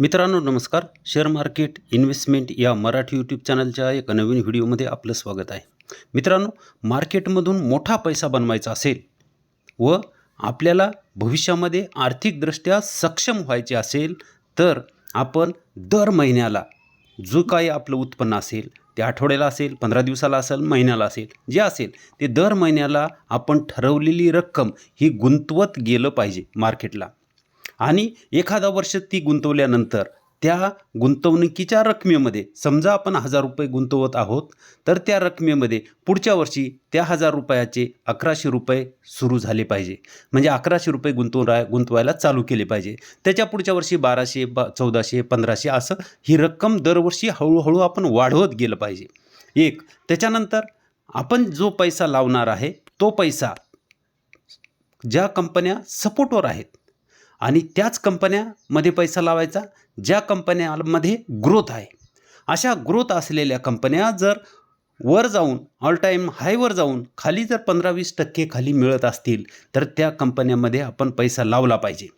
मित्रांनो नमस्कार. Share market investment या मराठी यूट्यूब चॅनलच्या एका नवीन व्हिडिओमध्ये आपलं स्वागत आहे. मित्रांनो मार्केटमधून मोठा पैसा बनवायचा असेल व आपल्याला भविष्यामध्ये आर्थिकदृष्ट्या सक्षम व्हायचे असेल तर आपण दर महिन्याला जो काही आपलं उत्पन्न असेल ते आठवड्याला असेल पंधरा दिवसाला असेल महिन्याला असेल जे असेल ते दर महिन्याला आपण ठरवलेली रक्कम ही गुंतवत गेलं पाहिजे मार्केटला. आणि एखादा वर्ष ती गुंतवल्यानंतर त्या गुंतवणुकीच्या रकमेमध्ये समजा आपण हजार रुपये गुंतवत आहोत तर त्या रकमेमध्ये पुढच्या वर्षी त्या हजार रुपयाचे अकराशे रुपये सुरू झाले पाहिजे. म्हणजे अकराशे रुपये गुंतवून रा गुंतवायला चालू केले पाहिजे. त्याच्या पुढच्या वर्षी बाराशे बा चौदाशे पंधराशे असं ही रक्कम दरवर्षी हळूहळू आपण वाढवत गेलं पाहिजे. एक त्याच्यानंतर आपण जो पैसा लावणार आहे तो पैसा ज्या कंपन्या सपोर्टवर आहेत आणि त्याच कंपन्यामध्ये पैसा लावायचा ज्या कंपन्यामध्ये ग्रोथ आहे. अशा ग्रोथ असलेल्या कंपन्या जर वर जाऊन ऑल टाईम हायवर जाऊन खाली जर पंधरा वीस टक्के खाली मिळत असतील तर त्या कंपन्यामध्ये आपण पैसा लावला पाहिजे.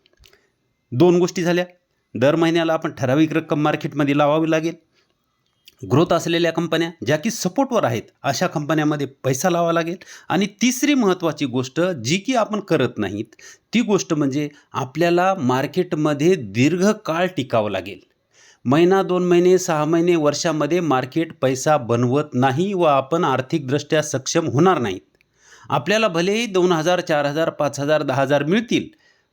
दोन गोष्टी झाल्या. दर महिन्याला आपण ठराविक रक्कम मार्केटमध्ये लावावी लागेल. ग्रोथ असलेल्या कंपन्या ज्या की सपोर्टवर आहेत अशा कंपन्यामध्ये पैसा लावा लागेल. आणि तिसरी महत्त्वाची गोष्ट जी की आपण करत नाहीत ती गोष्ट म्हणजे आपल्याला मार्केटमध्ये दीर्घकाळ टिकावं लागेल. महिना दोन महिने सहा महिने वर्षामध्ये मार्केट पैसा बनवत नाही व आपण आर्थिकदृष्ट्या सक्षम होणार नाहीत. आपल्याला भलेही दोन हजार चार हजार पाच हजार दहा हजार मिळतील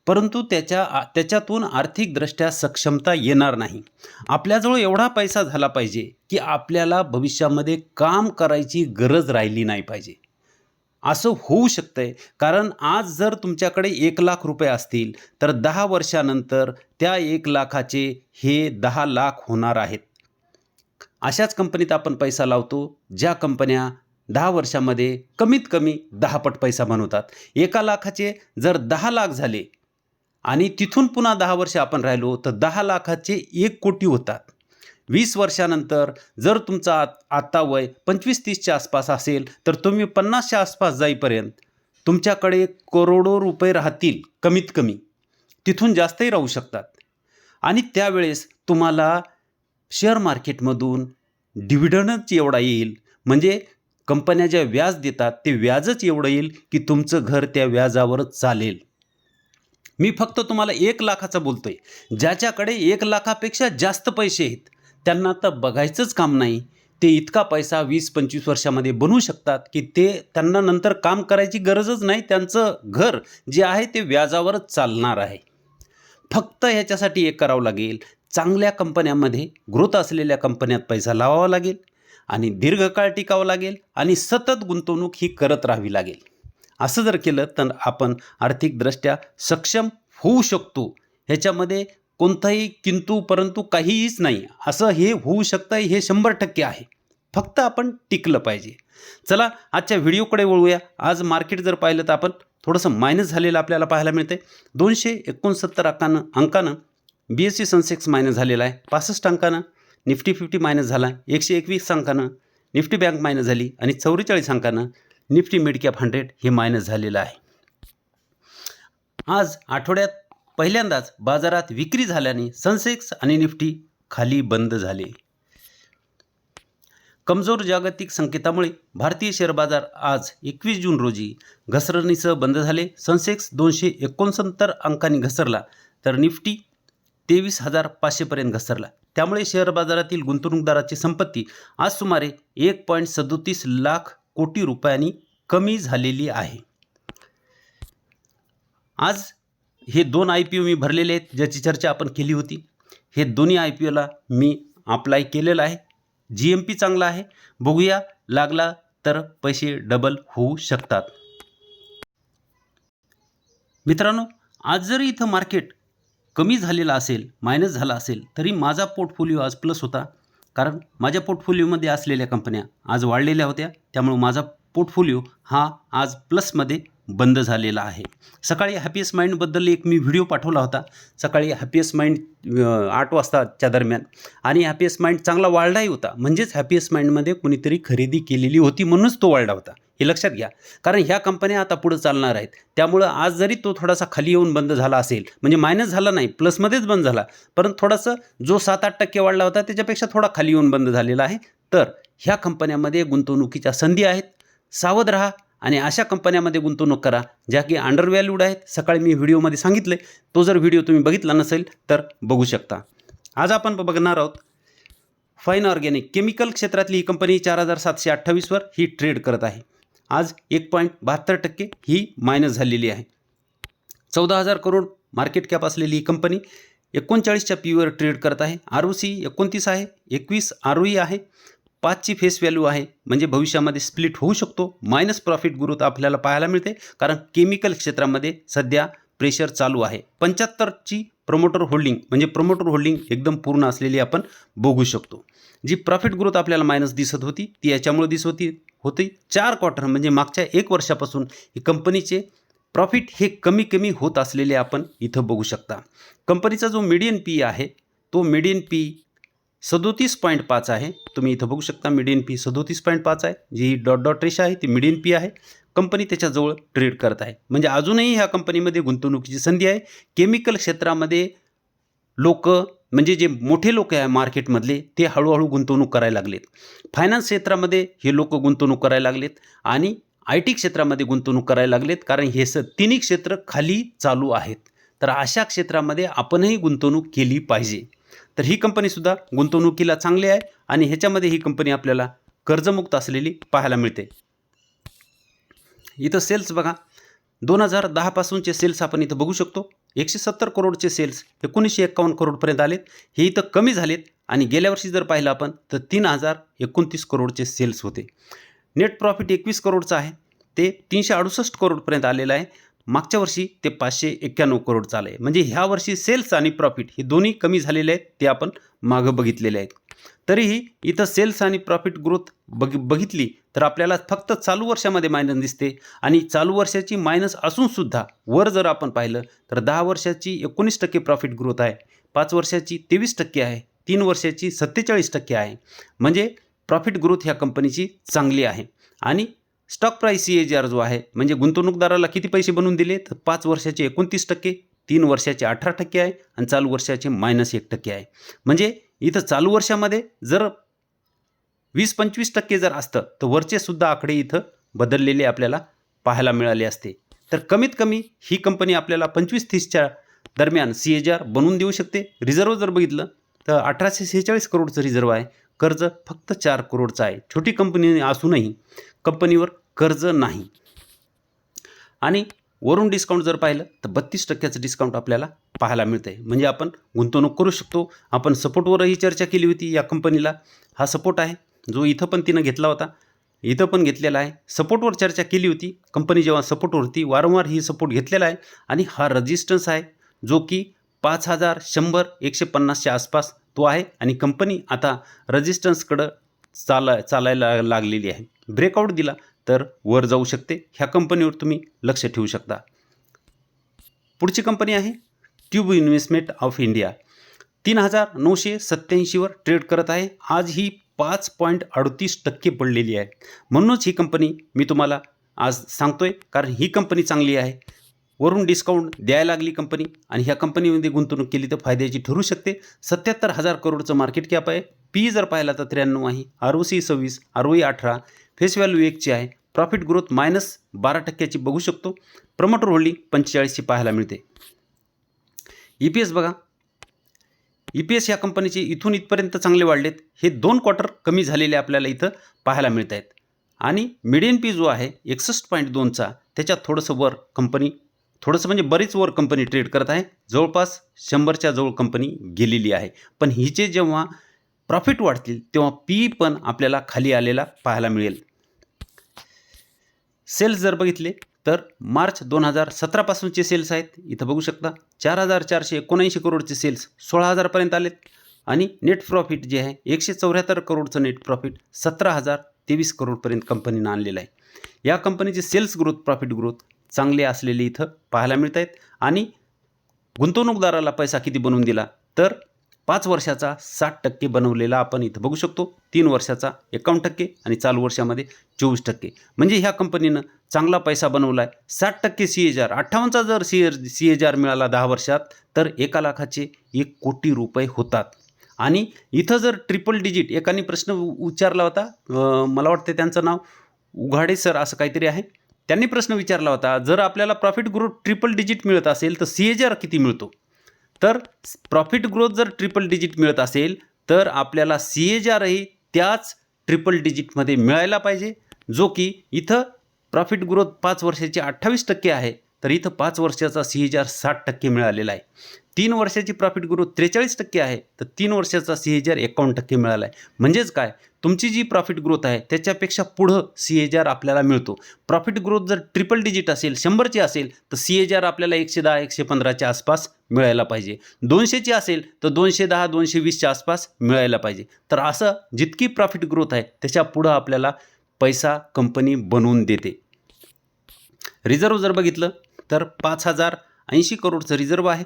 परंतु त्याच्या त्याच्यातून आर्थिकदृष्ट्या सक्षमता येणार नाही. आपल्याजवळ एवढा पैसा झाला पाहिजे की आपल्याला भविष्यामध्ये काम करायची गरज राहिली नाही पाहिजे. असं होऊ शकतंय. कारण आज जर तुमच्याकडे एक लाख रुपये असतील तर दहा वर्षानंतर त्या एक लाखाचे हे दहा लाख होणार आहेत. अशाच कंपनीत आपण पैसा लावतो ज्या कंपन्या दहा वर्षामध्ये कमीत कमी दहा पट पैसा बनवतात. एका लाखाचे जर दहा लाख झाले आणि तिथून पुन्हा दहा वर्ष आपण राहिलो तर दहा लाखाचे एक कोटी होतात. वीस वर्षानंतर जर तुमचा आत आत्ता वय पंचवीस तीसच्या आसपास असेल तर तुम्ही पन्नासच्या आसपास जाईपर्यंत तुमच्याकडे करोडो रुपये राहतील कमीत कमी. तिथून जास्तही राहू शकतात. आणि त्यावेळेस तुम्हाला शेअर मार्केटमधून डिव्हिडंडच एवढा येईल. म्हणजे कंपन्या ज्या व्याज देतात ते व्याजच एवढं येईल की तुमचं घर त्या व्याजावरच चालेल. मी फक्त तुम्हाला एक लाखाचं बोलतोय. ज्याच्याकडे एक लाखापेक्षा जास्त पैसे आहेत त्यांना तर बघायचंच काम नाही. ते इतका पैसा वीस पंचवीस वर्षामध्ये बनवू शकतात की ते त्यांना नंतर काम करायची गरजच नाही. त्यांचं घर जे आहे ते व्याजावरच चालणार आहे. फक्त ह्याच्यासाठी एक करावं लागेल. चांगल्या कंपन्यांमध्ये ग्रोथ असलेल्या कंपन्यात पैसा लावावा लागेल आणि दीर्घकाळ टिकावं लागेल आणि सतत गुंतवणूक ही करत राहावी लागेल. असं जर केलं तर आपण आर्थिकदृष्ट्या सक्षम होऊ शकतो. ह्याच्यामध्ये कोणताही किंतू परंतु काहीहीच नाही. असं हे होऊ शकतं हे शंभर टक्के आहे. फक्त आपण टिकलं पाहिजे. चला आजच्या व्हिडिओकडे वळूया. आज मार्केट जर पाहिलं तर आपण थोडंसं मायनस झालेलं आपल्याला पाहायला मिळतं आहे दोनशे एकोणसत्तर अंकानं अंकानं B S E Sensex minus झालेला आहे. पासष्ट अंकानं निफ्टी फिफ्टी मायनस झाला. एकशे एकवीस अंकानं निफ्टी बँक मायनस झाली. आणि चौवेचाळीस अंकानं निफ्टी मिडकॅप हंड्रेड हे मायनस झालेलं आहे. आज आठवड्यात पहिल्यांदाच बाजारात विक्री झाल्याने सनसेक्स आणि निफ्टी खाली बंद झाले. कमजोर जागतिक संकेतामुळे भारतीय शेअर बाजार आज एकवीस जून रोजी घसरणीसह बंद झाले. सनसेक्स दोनशे एकोणसत्तर अंकांनी घसरला तर निफ्टी तेवीस हजार पाचशेपर्यंत घसरला. त्यामुळे शेअर बाजारातील गुंतवणूकदाराची संपत्ती आज सुमारे एक पॉईंट सदोतीस लाख कोटी रुपयांनी कमी झालेली आहे. आज हे दोन आय पी ओ मी भरलेले आहेत ज्याची चर्चा आपण केली होती. हे दोन्ही आय पी ओला मी अप्लाय केलेलं आहे. जी एम पी चांगला आहे. बघूया लागला तर पैसे डबल होऊ शकतात. मित्रांनो आज जरी इथं मार्केट कमी झालेलं असेल मायनस झाला असेल तरी माझा पोर्टफोलिओ आज प्लस होता. कारण माझ्या पोर्टफोलिओमध्ये असलेल्या कंपन्या आज वाढलेल्या होत्या. त्यामुळे माझा पोर्टफोलिओ हा आज प्लसमध्ये बंद झालेला आहे. सकाळी हॅपीएस्ट माइंडबद्दल एक मी व्हिडिओ पाठवला होता. सकाळी हॅपीएस्ट माइंड आठ वाजताच्या दरम्यान. आणि हॅपीएस्ट माइंड चांगला वाढलाही होता. म्हणजेच हॅपीएस्ट माइंडमध्ये कुणीतरी खरेदी केलेली होती म्हणूनच तो वाढला होता. हे लक्षात घ्या. कारण ह्या कंपन्या आता पुढे चालणार आहेत. त्यामुळं आज जरी तो थोडासा खाली येऊन बंद झाला असेल म्हणजे मायनस झाला नाही प्लसमध्येच बंद झाला परंतु थोडासा जो सात आठ टक्के वाढला होता त्याच्यापेक्षा थोडा खाली येऊन बंद झालेला आहे. तर ह्या कंपन्यामध्ये गुंतवणुकीच्या संधी आहेत. सावध राहा आणि अशा कंपन्यामध्ये गुंतवणूक करा ज्या की अंडरव्हॅल्यूड आहेत. सकाळी मी व्हिडिओमध्ये सांगितलं तो जर व्हिडिओ तुम्ही बघितला नसेल तर बघू शकता. आज आपण बघणार आहोत फाईन ऑर्गॅनिक केमिकल क्षेत्रातली ही कंपनी चार हजार सातशे अठ्ठावीसवर ही ट्रेड करत आहे. आज एक पॉईंट बहात्तर टक्के ही मायनस झालेली आहे. चौदा हजार करोड मार्केट कॅप असलेली ही कंपनी एकोणचाळीसच्या पीवर ट्रेड करत आहे. आर ओ सी एकोणतीस आहे एकवीस आर ओ ई आहे पाचची फेस व्हॅल्यू आहे. म्हणजे भविष्यामध्ये स्प्लिट होऊ शकतो. मायनस प्रॉफिट ग्रोथ आपल्याला पाहायला मिळते. कारण केमिकल क्षेत्रामध्ये सध्या प्रेशर चालू आहे. पंच्याहत्तरची प्रमोटर होल्डिंग म्हणजे प्रमोटर होल्डिंग एकदम पूर्ण असलेली आपण बघू शकतो. जी प्रॉफिट ग्रोथ आपल्याला मायनस दिसत होती ती याच्यामुळे दिसत होती होती. चार क्वार्टर म्हणजे मागच्या एक वर्षापासून ही कंपनीचे प्रॉफिट हे कमी कमी होत असलेले आपण इथं बघू शकता. कंपनीचा जो मिडियन पी आहे तो मिडियन पी सदोतीस पॉईंट पाच आहे. तुम्ही इथं बघू शकता मिडियन पी सदोतीस पॉईंट पाच आहे. जी डॉट डॉट रेषा आहे ती मिडियन पी आहे. कंपनी त्याच्याजवळ ट्रेड करत आहे. म्हणजे अजूनही ह्या कंपनीमध्ये गुंतवणुकीची संधी आहे. केमिकल क्षेत्रामध्ये लोक म्हणजे जे मोठे लोक आहे मार्केटमधले ते हळूहळू गुंतवणूक करायला लागलेत. फायनान्स क्षेत्रामध्ये हे लोक गुंतवणूक करायला लागलेत आणि आय टी क्षेत्रामध्ये गुंतवणूक करायला लागलेत कारण हे स तिन्ही क्षेत्र खाली चालू आहेत. तर अशा क्षेत्रामध्ये आपणही गुंतवणूक केली पाहिजे. तर ही कंपनीसुद्धा गुंतवणुकीला चांगली आहे आणि ह्याच्यामध्ये ही कंपनी आपल्याला कर्जमुक्त असलेली पाहायला मिळते. इथं सेल्स बघा. दोन हजार दहापासूनचे सेल्स आपण इथं बघू शकतो. एकशे सत्तर करोडचे सेल्स एकोणीसशे एक्कावन्न करोडपर्यंत आलेत. हे इथं कमी झालेत आणि गेल्या वर्षी जर पाहिलं आपण तर तीन हजार एकोणतीस करोडचे सेल्स होते. नेट प्रॉफिट एकवीस करोडचं आहे. ते तीनशे अडुसष्ट करोडपर्यंत आलेलं आहे. मागच्या वर्षी ते पाचशे एक्क्याण्णव करोडचं आलं आहे म्हणजे ह्या वर्षी सेल्स आणि प्रॉफिट हे दोन्ही कमी झालेले आहेत ते आपण मागं बघितलेले आहेत. तरीही इथं सेल्स आणि प्रॉफिट ग्रोथ बघ बघितली तर आपल्याला फक्त चालू वर्षामध्ये मायनस दिसते. आणि चालू वर्षाची मायनस असूनसुद्धा वर जर आपण पाहिलं तर दहा वर्षाची एकोणीस टक्के प्रॉफिट ग्रोथ आहे. पाच वर्षाची तेवीस टक्के आहे. तीन वर्षाची सत्तेचाळीस टक्के आहे. म्हणजे प्रॉफिट ग्रोथ ह्या कंपनीची चांगली आहे. आणि stock price C A G R जो आहे म्हणजे गुंतवणूकदाराला किती पैसे बनवून दिले? तर पाच वर्षाचे एकोणतीस टक्के. तीन वर्षाचे अठरा टक्के आहे आणि चालू वर्षाचे मायनस एक टक्के आहे. म्हणजे इथं चालू वर्षामध्ये जर वीस पंचवीस टक्के जर असतं तर वरचे सुद्धा आकडे इथं बदललेले आपल्याला पाहायला मिळाले असते. तर कमीत कमी ही कंपनी आपल्याला पंचवीस तीसच्या दरम्यान सी एच आर बनवून देऊ शकते. रिझर्व जर बघितलं तर अठराशे सेहेचाळीस करोडचं रिझर्व आहे. कर्ज फक्त चार करोडचं आहे. छोटी कंपनी असूनही कंपनीवर कर्ज नाही. आणि वरून डिस्काउंट जर पाहिलं तर बत्तीस टक्क्याचं डिस्काउंट आपल्याला पाहायला मिळतं आहे म्हणजे आपण गुंतवणूक करू शकतो. आपण सपोर्टवरही चर्चा केली होती या कंपनीला हा सपोर्ट आहे. जो इथं पण तिनं घेतला होता. इथं पण घेतलेला आहे. सपोर्टवर चर्चा केली होती. कंपनी जेव्हा सपोर्टवर होती वारंवार ही सपोर्ट घेतलेला आहे. आणि हा रजिस्टन्स आहे जो की पाच हजार शंभर एकशे पन्नासच्या आसपास तो आहे. आणि कंपनी आता रजिस्टन्सकडं चाला चालायला लागलेली आहे. ब्रेकआउट दिला. तर वर जाऊ शकते. ह्या कंपनीवर तुम्ही लक्ष ठेवू शकता. पुढची कंपनी आहे ट्यूब इन्व्हेस्टमेंट ऑफ इंडिया. तीन हजार नऊशे सत्त्याऐंशीवर ट्रेड करत आहे. आज ही पाच पॉईंट अडतीस टक्के पडलेली आहे. म्हणूनच ही कंपनी मी तुम्हाला आज सांगतोय कारण ही कंपनी चांगली आहे. वरून डिस्काउंट द्यायला लागली कंपनी आणि ह्या कंपनीमध्ये गुंतवणूक केली तर फायद्याची ठरू शकते. सत्याहत्तर हजार करोडचं मार्केट कॅप आहे. पी जर पाहिला तर त्र्याण्णव आहे. आर ओ सी सव्वीस आर ओ ई अठरा फेस व्हॅल्यू एकची आहे. प्रॉफिट ग्रोथ मायनस बारा टक्क्याची बघू शकतो. प्रमोटर होल्डिंग पंचेचाळीसची पाहायला मिळते. ई पी एस बघा. ई पी एस या कंपनीचे इथून इथपर्यंत चांगले वाढलेत. हे दोन क्वार्टर कमी झालेले आपल्याला इथं पाहायला मिळत आहेत आणि मिडियन पी जो आहे एकसष्ट पॉईंट दोनचा त्याच्यात थोडंसं वर कंपनी थोडंसं म्हणजे बरीच वर कंपनी ट्रेड करत आहे. जवळपास शंभरच्या जवळ कंपनी गेलेली आहे. पण हिचे जेव्हा प्रॉफिट वाढतील तेव्हा पी पण आपल्याला खाली आलेला पाहायला मिळेल. सेल्स जर बघितले तर मार्च दोन हजार सतरापासूनचे सेल्स आहेत. इथं बघू शकता चार हजार चारशे एकोणऐंशी करोडचे सेल्स सोळा हजारपर्यंत आलेत. आणि नेट प्रॉफिट जे आहे एकशे चौऱ्याहत्तर करोडचं नेट प्रॉफिट सतरा हजार तेवीस करोडपर्यंत कंपनीनं आणलेलं आहे. या कंपनीची सेल्स ग्रोथ प्रॉफिट ग्रोथ चांगले असलेले इथं पाहायला मिळत आहेत आणि गुंतवणूकदाराला पैसा किती बनवून दिला? तर पाच वर्षाचा साठ टक्के बनवलेला आपण इथं बघू शकतो. तीन वर्षाचा एकावन्न टक्के आणि चालू वर्षामध्ये चोवीस टक्के. म्हणजे ह्या कंपनीनं चांगला पैसा बनवला आहे साठ टक्के सी एच आर अठ्ठावन्नचा जर C H C H R मिळाला दहा वर्षात तर एका लाखाचे एक कोटी रुपये होतात. आणि इथं जर ट्रिपल डिजिट एकाने प्रश्न विचारला होता मला वाटतं त्यांचं नाव उघाडे सर असं काहीतरी आहे. त्यांनी प्रश्न विचारला होता जर आपल्याला प्रॉफिट ग्रोथ ट्रिपल डिजिट मिळत असेल तर सी एच आर किती मिळतो? तर प्रॉफिट ग्रोथ जर ट्रिपल डिजिट मिळत असेल तर आपल्याला सी ए जी आरही त्याच ट्रिपल डिजिटमध्ये मिळायला पाहिजे जो की इथं प्रॉफिट ग्रोथ पाच वर्षाची अठ्ठावीस टक्के आहे. तर इथं पाच वर्षाचा सी एच आर साठ टक्के मिळालेला आहे. तीन वर्षाची प्रॉफिट ग्रोथ त्रेचाळीस टक्के आहे तर तीन वर्षाचा सी एच आर एकावन्न टक्के मिळाला आहे. म्हणजेच काय? तुमची जी प्रॉफिट ग्रोथ आहे त्याच्यापेक्षा पुढं सी एच आर आपल्याला मिळतो. प्रॉफिट ग्रोथ जर ट्रिपल डिजिट असेल शंभरची असेल तर सी एच आर आपल्याला एकशे दहा एकशे पंधराच्या आसपास मिळायला पाहिजे. दोनशेची असेल तर दोनशे दहा दोनशे वीसच्या आसपास मिळायला पाहिजे. तर असं जितकी प्रॉफिट ग्रोथ आहे त्याच्या पुढं आपल्याला पैसा कंपनी बनवून देते. रिझर्व जर बघितलं तर पाच हजार ऐंशी करोडचं रिझर्व आहे.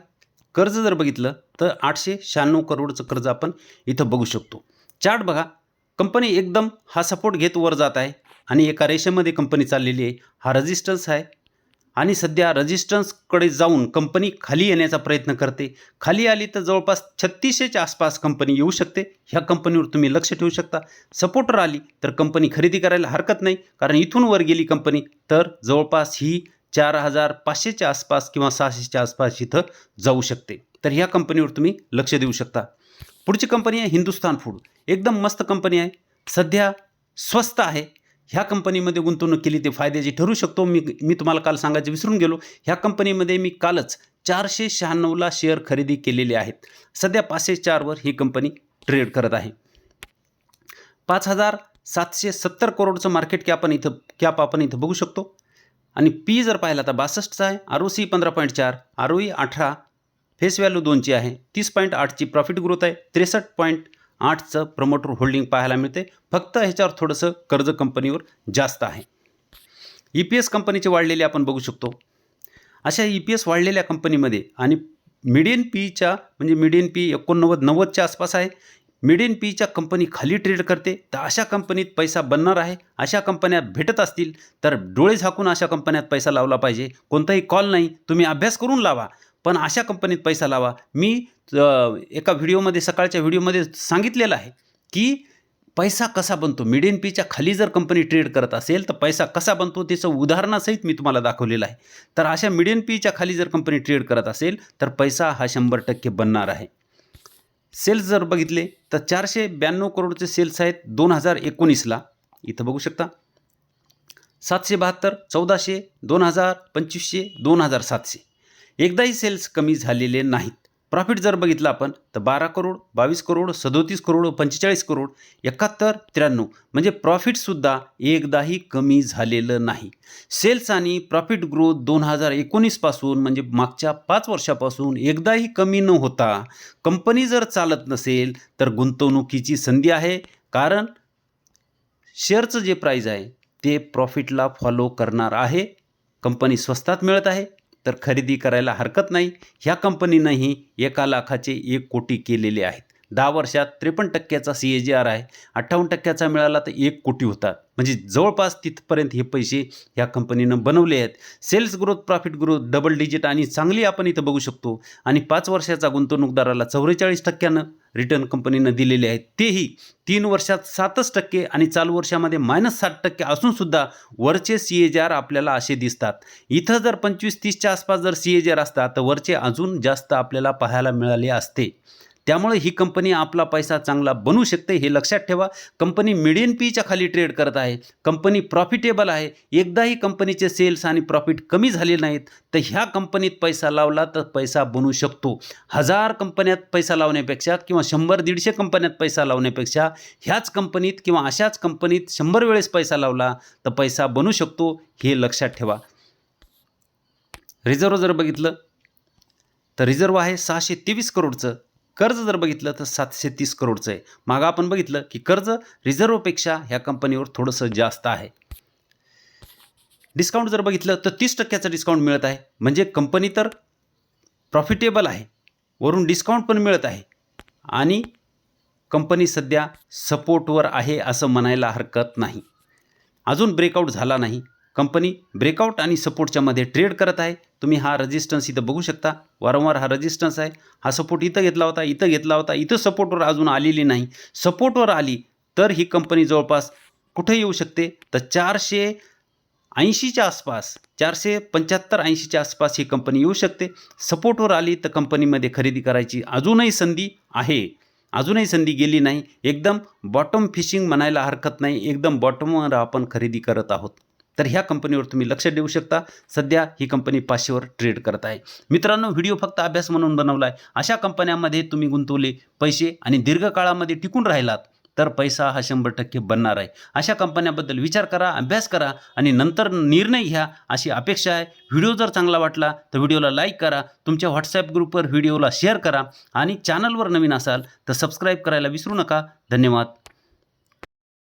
कर्ज जर बघितलं तर आठशे शहाण्णव करोडचं कर्ज आपण इथं बघू शकतो. चार्ट बघा. कंपनी एकदम हा सपोर्ट घेत वर जात आहे आणि एका रेषेमध्ये कंपनी चाललेली आहे. हा रजिस्टन्स आहे. आणि सध्या रजिस्टन्सकडे जाऊन कंपनी खाली येण्याचा प्रयत्न करते. खाली आली तर जवळपास छत्तीसशेच्या आसपास कंपनी येऊ शकते. ह्या कंपनीवर तुम्ही लक्ष ठेवू शकता. सपोर्टर आली तर कंपनी खरेदी करायला हरकत नाही. कारण इथून वर गेली कंपनी. तर जवळपास ही चार हजार पाचशेच्या आसपास किंवा सहाशेच्या आसपास इथं जाऊ शकते. तर ह्या कंपनीवर तुम्ही लक्ष देऊ शकता. पुढची कंपनी आहे हिंदुस्तान फूड एकदम मस्त कंपनी आहे. सध्या स्वस्त आहे. ह्या कंपनीमध्ये गुंतवणूक केली ते फायद्याची ठरू शकतो. मी मी तुम्हाला काल सांगायचं विसरून गेलो. ह्या कंपनीमध्ये मी कालच चारशे शहाण्णवला शेअर खरेदी केलेले आहेत. सध्या पाचशे चारवर ही कंपनी ट्रेड करत आहे. पाच हजार सातशे सत्तर करोडचं मार्केट कॅप आपण इथं कॅप आपण इथं बघू शकतो. आणि पी जर पाहिला तर बासष्टचा आहे आर ओ सी पंधरा पॉईंट चार आर ओ ई अठरा फेस व्हॅल्यू दोनची आहे तीस पॉईंट आठची प्रॉफिट ग्रोथ आहे त्रेसष्ट पॉईंट आठचं प्रमोटर होल्डिंग पाहायला मिळते. फक्त ह्याच्यावर थोडंसं कर्ज कंपनीवर जास्त आहे. ई पी एस कंपनीचे वाढलेले आपण बघू शकतो. अशा ई पी एस वाढलेल्या कंपनीमध्ये आणि मिडियन पीच्या म्हणजे मिडियन पी एकोणनव्वद नव्वदच्या आसपास आहे मिड इन पीच्या कंपनी खाली ट्रेड करते तर अशा कंपनीत पैसा बनणार आहे. अशा कंपन्या भेटत असतील तर डोळे झाकून अशा कंपन्यात पैसा लावला पाहिजे. कोणताही कॉल नाही तुम्ही अभ्यास करून लावा. पण अशा कंपनीत पैसा लावा. मी एका व्हिडिओमध्ये सकाळच्या व्हिडिओमध्ये सांगितलेलं आहे की पैसा कसा बनतो? मिड इन पीच्या खाली जर कंपनी ट्रेड करत असेल तर पैसा कसा बनतो त्याचं उदाहरणासहित मी तुम्हाला दाखवलेलं आहे. तर अशा मिड इन पीच्या खाली जर कंपनी ट्रेड करत असेल तर पैसा हा शंभर टक्के बनणार आहे. सेल्स जर बघितले तर चारशे ब्याण्णव करोडचे सेल्स आहेत दोन हजार एकोणीसला. इथं बघू शकता. सातशे बहात्तर चौदाशे दोन हजार पंचवीसशे दोन हजार सातशे. एकदाही सेल्स कमी झालेले नाहीत. प्रॉफिट जर बघितलं आपण तर बारा करोड बावीस करोड सदोतीस करोड पंचेचाळीस करोड एकाहत्तर त्र्याण्णव. म्हणजे प्रॉफिटसुद्धा एकदाही कमी झालेलं नाही. सेल्स आणि प्रॉफिट ग्रोथ दोन हजार एकोणीसपासून म्हणजे मागच्या पाच वर्षापासून एकदाही कमी न होता कंपनी जर चालत नसेल तर गुंतवणुकीची संधी आहे. कारण शेअरचं जे प्राईज आहे ते प्रॉफिटला फॉलो करणार आहे. कंपनी स्वस्तात मिळत आहे. तर खरेदी करायला हरकत नाही. ह्या कंपनीनंही एका लाखाचे एक कोटी केलेले आहेत. दहा वर्षात त्रेपन्न टक्क्याचा सी ए जी आर आहे. अठ्ठावन्न टक्क्याचा मिळाला तर एक कोटी होतात. म्हणजे जवळपास तिथपर्यंत हे पैसे ह्या कंपनीनं बनवले आहेत. Sales growth profit growth double digit आणि चांगली आपण इथं बघू शकतो. आणि पाच वर्षाचा गुंतवणूकदाराला चौवेचाळीस टक्क्यानं रिटर्न कंपनीनं दिलेले आहेत. तेही तीन वर्षात सातच टक्के आणि चालू वर्षामध्ये मायनस साठ टक्के असूनसुद्धा वरचे सी ए जी आर आपल्याला असे दिसतात. इथं जर पंचवीस तीसच्या आसपास जर सी ए जी आर असता तर वरचे अजून जास्त आपल्याला पाहायला मिळाले असते. त्यामुळे ही कंपनी आपला पैसा चांगला बनवू शकते हे लक्षात ठेवा. कंपनी मिडियन पीच्या खाली ट्रेड करत आहे. कंपनी प्रॉफिटेबल आहे. एकदाही कंपनीचे सेल्स आणि प्रॉफिट कमी झाले नाहीत तर ह्या कंपनीत पैसा लावला तर पैसा बनू शकतो. हजार कंपन्यात पैसा लावण्यापेक्षा किंवा शंभर दीडशे कंपन्यात पैसा लावण्यापेक्षा ह्याच कंपनीत किंवा अशाच कंपनीत शंभर वेळेस पैसा लावला तर पैसा बनू शकतो हे लक्षात ठेवा. रिझर्व जर बघितलं तर रिझर्व आहे सहाशे तेवीस करोडचं. कर्ज जर बघितलं तर सातशे तीस करोडचं आहे. मागं आपण बघितलं की कर्ज रिझर्वपेक्षा ह्या कंपनीवर थोडंसं जास्त आहे. डिस्काउंट जर बघितलं तर तीस टक्क्याचं डिस्काउंट मिळत आहे. म्हणजे कंपनी तर प्रॉफिटेबल आहे. वरून डिस्काउंट पण मिळत आहे. आणि कंपनी सध्या सपोर्टवर आहे असं म्हणायला हरकत नाही. अजून ब्रेकआउट झाला नाही. कंपनी ब्रेकआउट आणि सपोर्टच्या मध्ये ट्रेड करत आहे. तुम्ही हा रजिस्टन्स इथं बघू शकता. वारंवार हा रजिस्टन्स आहे. हा सपोर्ट इथं घेतला होता इथं घेतला होता. इथं सपोर्टवर अजून आलेली नाही. सपोर्टवर आली तर ही कंपनी जवळपास कुठे येऊ शकते. तर चारशे ऐंशीच्या आसपास चारशे पंच्याहत्तर ऐंशीच्या आसपास ही कंपनी येऊ शकते. सपोर्टवर आली तर कंपनीमध्ये खरेदी करायची अजूनही संधी आहे. अजूनही संधी गेली नाही. एकदम बॉटम फिशिंग म्हणायला हरकत नाही. एकदम बॉटमवर आपण खरेदी करत आहोत. तर ह्या कंपनीवर तुम्ही लक्ष देऊ शकता. सध्या ही कंपनी पाचशेवर ट्रेड करत आहे. मित्रांनो व्हिडिओ फक्त अभ्यास म्हणून बनवला आहे अशा कंपन्यांमध्ये तुम्ही गुंतवले पैसे आणि दीर्घकाळामध्ये टिकून राहिलात तर पैसा हा शंभर टक्के बनणार आहे. अशा कंपन्याबद्दल विचार करा अभ्यास करा आणि नंतर निर्णय घ्या अशी अपेक्षा आहे. व्हिडिओ जर चांगला वाटला तर व्हिडिओला लाईक करा तुमच्या व्हॉट्सॲप ग्रुपवर व्हिडिओला शेअर करा आणि चॅनलवर नवीन असाल तर सबस्क्राईब करायला विसरू नका. धन्यवाद.